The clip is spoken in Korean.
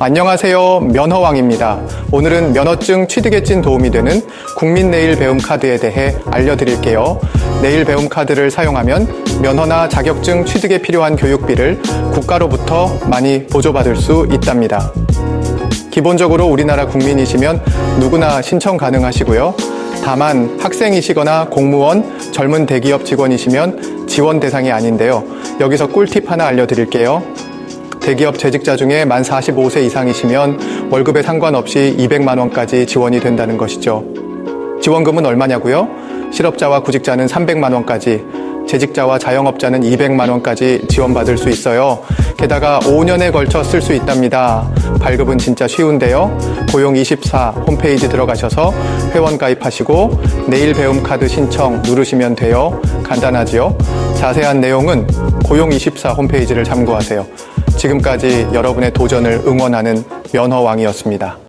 안녕하세요. 면허왕입니다. 오늘은 면허증 취득에 찐 도움이 되는 국민 내일 배움 카드에 대해 알려드릴게요. 내일 배움 카드를 사용하면 면허나 자격증 취득에 필요한 교육비를 국가로부터 많이 보조받을 수 있답니다. 기본적으로 우리나라 국민이시면 누구나 신청 가능하시고요. 다만 학생이시거나 공무원, 젊은 대기업 직원이시면 지원 대상이 아닌데요. 여기서 꿀팁 하나 알려드릴게요. 대기업 재직자 중에 만 45세 이상이시면 월급에 상관없이 200만 원까지 지원이 된다는 것이죠. 지원금은 얼마냐고요? 실업자와 구직자는 300만 원까지, 재직자와 자영업자는 200만 원까지 지원받을 수 있어요. 게다가 5년에 걸쳐 쓸 수 있답니다. 발급은 진짜 쉬운데요. 고용24 홈페이지 들어가셔서 회원 가입하시고 내일 배움 카드 신청 누르시면 돼요. 간단하지요? 자세한 내용은 고용24 홈페이지를 참고하세요. 지금까지 여러분의 도전을 응원하는 면허왕이었습니다.